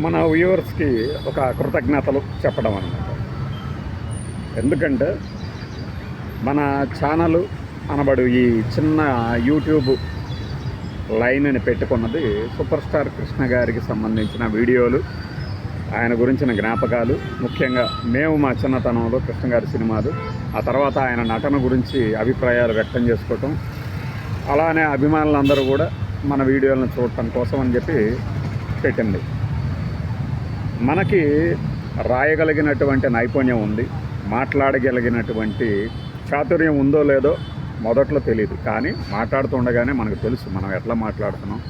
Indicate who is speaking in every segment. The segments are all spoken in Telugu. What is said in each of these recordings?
Speaker 1: మన వ్యూవర్స్కి ఒక కృతజ్ఞతలు చెప్పడం అన్నమాట. ఎందుకంటే మన ఛానల్ అనబడు ఈ చిన్న యూట్యూబ్ లైన్ అని పెట్టుకున్నది సూపర్ స్టార్ కృష్ణ గారికి సంబంధించిన వీడియోలు ఆయన గురించిన జ్ఞాపకాలు ముఖ్యంగా మేము మా చిన్నతనంలో కృష్ణ గారి సినిమాలు ఆ తర్వాత ఆయన నటన గురించి అభిప్రాయాలు వ్యక్తం చేసుకోవటం అలానే అభిమానులందరూ కూడా మన వీడియోలను చూడటం కోసం అని చెప్పి పెట్టింది మనకి రాయగలిగినటువంటి నైపుణ్యం ఉంది మాట్లాడగలిగినటువంటి చాతుర్యం ఉందో లేదో మొదట్లో తెలియదు కానీ మాట్లాడుతుండగానే మనకు తెలుసు మనం ఎట్లా మాట్లాడుతున్నాం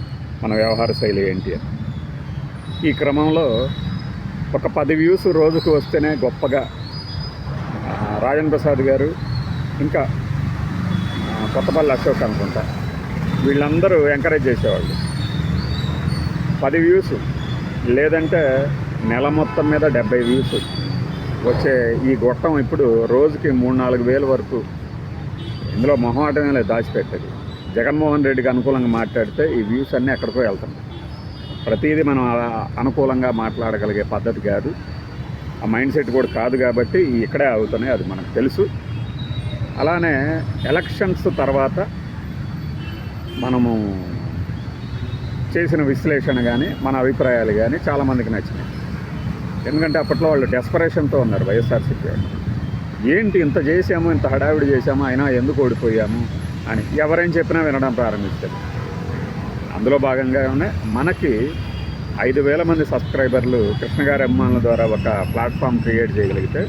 Speaker 1: మన వ్యవహార శైలి ఏంటి అని. ఈ క్రమంలో ఒక పది వ్యూస్ రోజుకు వస్తేనే గొప్పగా రాజన్ ప్రసాద్ గారు ఇంకా కొత్తపల్లి అశోక్ అనుకుంటా వీళ్ళందరూ ఎంకరేజ్ చేసేవాళ్ళు. పది వ్యూస్ లేదంటే నెల మొత్తం మీద డెబ్బై వ్యూస్ వచ్చే ఈ గొట్టం ఇప్పుడు రోజుకి మూడు నాలుగు వేల వరకు. ఇందులో మొహమాటమే లేదు దాచిపెట్టేది. జగన్మోహన్ రెడ్డికి అనుకూలంగా మాట్లాడితే ఈ వ్యూస్ అన్నీ ఎక్కడికో వెళ్తున్నాయి ప్రతిదీ మనం అనుకూలంగా మాట్లాడగలిగే పద్ధతి కాదు. ఆ మైండ్ సెట్ కూడా కాదు కాబట్టి ఇక్కడే అవుతున్నాయి అది మనకు తెలుసు. అలానే ఎలక్షన్స్ తర్వాత మనము చేసిన విశ్లేషణ కానీ మన అభిప్రాయాలు కానీ చాలామందికి నచ్చినాయి. ఎందుకంటే అప్పట్లో వాళ్ళు డెస్పరేషన్తో ఉన్నారు వైఎస్ఆర్సీపీ వాళ్ళు. ఏంటి ఇంత చేసాము ఇంత హడావిడి చేసాము అయినా ఎందుకు ఓడిపోయాము అని ఎవరేం చెప్పినా వినడం ప్రారంభించారు అందులో భాగంగానే మనకి ఐదు వేల మంది సబ్స్క్రైబర్లు కృష్ణగారి అభిమానుల ద్వారా ఒక ప్లాట్ఫామ్ క్రియేట్ చేయగలిగితే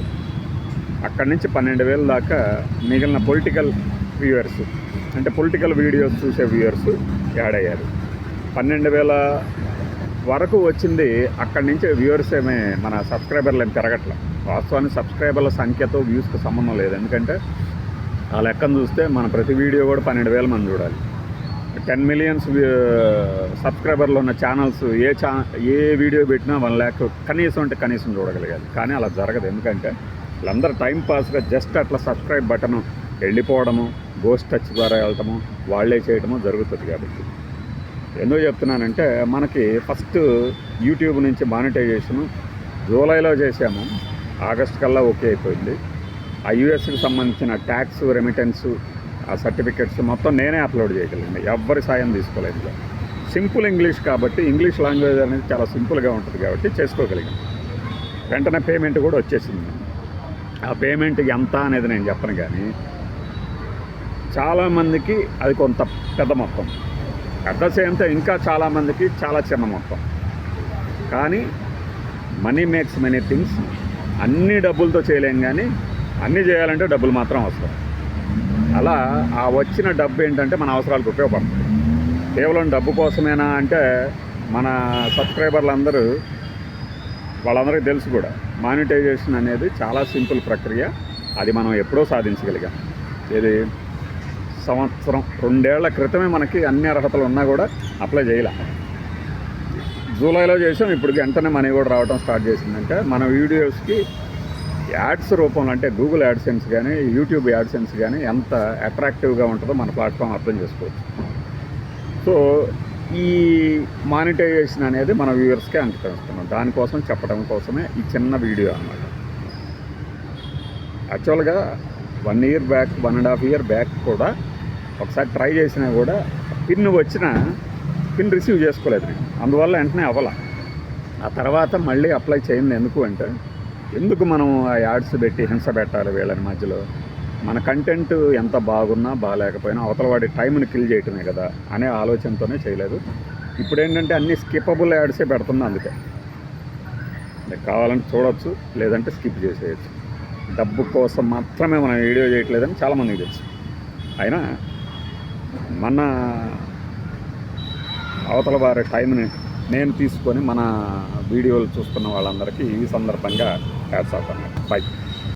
Speaker 1: అక్కడి నుంచి పన్నెండు వేల దాకా మిగిలిన పొలిటికల్ వ్యూవర్స్ అంటే పొలిటికల్ వీడియోస్ చూసే వ్యూవర్స్ యాడ్ అయ్యారు. పన్నెండు వేల వరకు వచ్చింది. అక్కడి నుంచి వ్యూవర్స్ ఏమే మన సబ్స్క్రైబర్లు ఏం పెరగట్లే. వాస్తవానికి సబ్స్క్రైబర్ల సంఖ్యతో వ్యూస్కి సంబంధం లేదు. ఎందుకంటే ఆ లెక్కను చూస్తే మన ప్రతి వీడియో కూడా పన్నెండు వేల మంది చూడాలి. టెన్ మిలియన్స్ సబ్స్క్రైబర్లు ఉన్న ఛానల్స్ ఏ ఛా ఏ వీడియో పెట్టినా వన్ ల్యాక్ కనీసం అంటే కనీసం చూడగలిగాలి కానీ అలా జరగదు. ఎందుకంటే వీళ్ళందరూ టైంపాస్గా జస్ట్ అట్లా సబ్స్క్రైబ్ బటన్ వెళ్ళిపోవడము గోస్ట్ టచ్ ద్వారా వెళ్ళటము వాళ్ళే చేయటము జరుగుతుంది కాబట్టి. ఎందుకు చెప్తున్నానంటే మనకి ఫస్ట్ యూట్యూబ్ నుంచి మానిటైజేషన్ జూలైలో చేసాము ఆగస్ట్ కల్లా ఓకే అయిపోయింది. ఆ యూఎస్కి సంబంధించిన ట్యాక్స్ రెమిటెన్స్ ఆ సర్టిఫికెట్స్ మొత్తం నేనే అప్లోడ్ చేయగలిగింది ఎవ్వరి సాయం తీసుకోలేదు సింపుల్ ఇంగ్లీష్ కాబట్టి ఇంగ్లీష్ లాంగ్వేజ్ అనేది చాలా సింపుల్గా ఉంటుంది కాబట్టి చేసుకోగలిగాను. వెంటనే పేమెంట్ కూడా వచ్చేసింది. ఆ పేమెంట్ ఎంత అనేది నేను చెప్పను కానీ చాలామందికి అది కొంత పెద్ద మొత్తం. అట్ ద సేమ్ టైం ఇంకా చాలామందికి చాలా చిన్న మొత్తం. కానీ మనీ మేక్స్ మెనీ థింగ్స్ అన్ని డబ్బులతో చేయలేం కానీ అన్నీ చేయాలంటే డబ్బులు మాత్రం అవసరం. అలా ఆ వచ్చిన డబ్బు ఏంటంటే మన అవసరాలకు ఉపయోగపడుతుంది కేవలం డబ్బు కోసమేనా అంటే మన సబ్స్క్రైబర్లు అందరూ వాళ్ళందరికీ తెలుసు కూడా. మానిటైజేషన్ అనేది చాలా సింపుల్ ప్రక్రియ. అది మనం ఎప్పుడో సాధించగలిగాం. ఇది సంవత్సరం రెండేళ్ళ క్రితమే మనకి అన్ని అర్హతలు ఉన్నా కూడా అప్లై చేయలే. జూలైలో చేసాం ఇప్పుడు వెంటనే మనీ కూడా రావడం స్టార్ట్ చేసిందంటే మన వీడియోస్కి యాడ్స్ రూపంలో అంటే గూగుల్ యాడ్సెన్స్ కానీ యూట్యూబ్ యాడ్సెన్స్ కానీ ఎంత అట్రాక్టివ్గా ఉంటుందో మన ప్లాట్ఫామ్ అర్థం చేసుకోవచ్చు. సో ఈ మానిటైజేషన్ అనేది మన వ్యూవర్స్కే అంకితం దానికోసం చెప్పడం కోసమే ఈ చిన్న వీడియో అన్నమాట. యాక్చువల్గా one year back one and half year back కూడా ఒకసారి ట్రై చేసినా కూడా పిన్ వచ్చిన పిన్ రిసీవ్ చేసుకోలేదు నేను. అందువల్ల వెంటనే అవ్వాల. ఆ తర్వాత మళ్ళీ అప్లై చేయండి ఎందుకు అంటే ఎందుకు మనం ఆ యాడ్స్ పెట్టి హింస పెట్టాలి వీళ్ళని మధ్యలో? మన కంటెంట్ ఎంత బాగున్నా బాగాలేకపోయినా అవతల వాడి టైంని కిల్ చేయటమే కదా అనే ఆలోచనతోనే చేయలేదు. ఇప్పుడు ఏంటంటే అన్ని స్కిప్పబుల్ యాడ్సే పెడుతుంది అందుకే. మీకు కావాలంటే చూడొచ్చు లేదంటే స్కిప్ చేసేయచ్చు. డబ్బు కోసం మాత్రమే మనం వీడియో చేయట్లేదని చాలామందికి తెలుసు. అయినా మన అవతల వారి టైంని నేను తీసుకొని మన వీడియోలు చూస్తున్న వాళ్ళందరికీ ఈ సందర్భంగా హ్యాట్స్ ఆఫ్ అన్నమాట. బై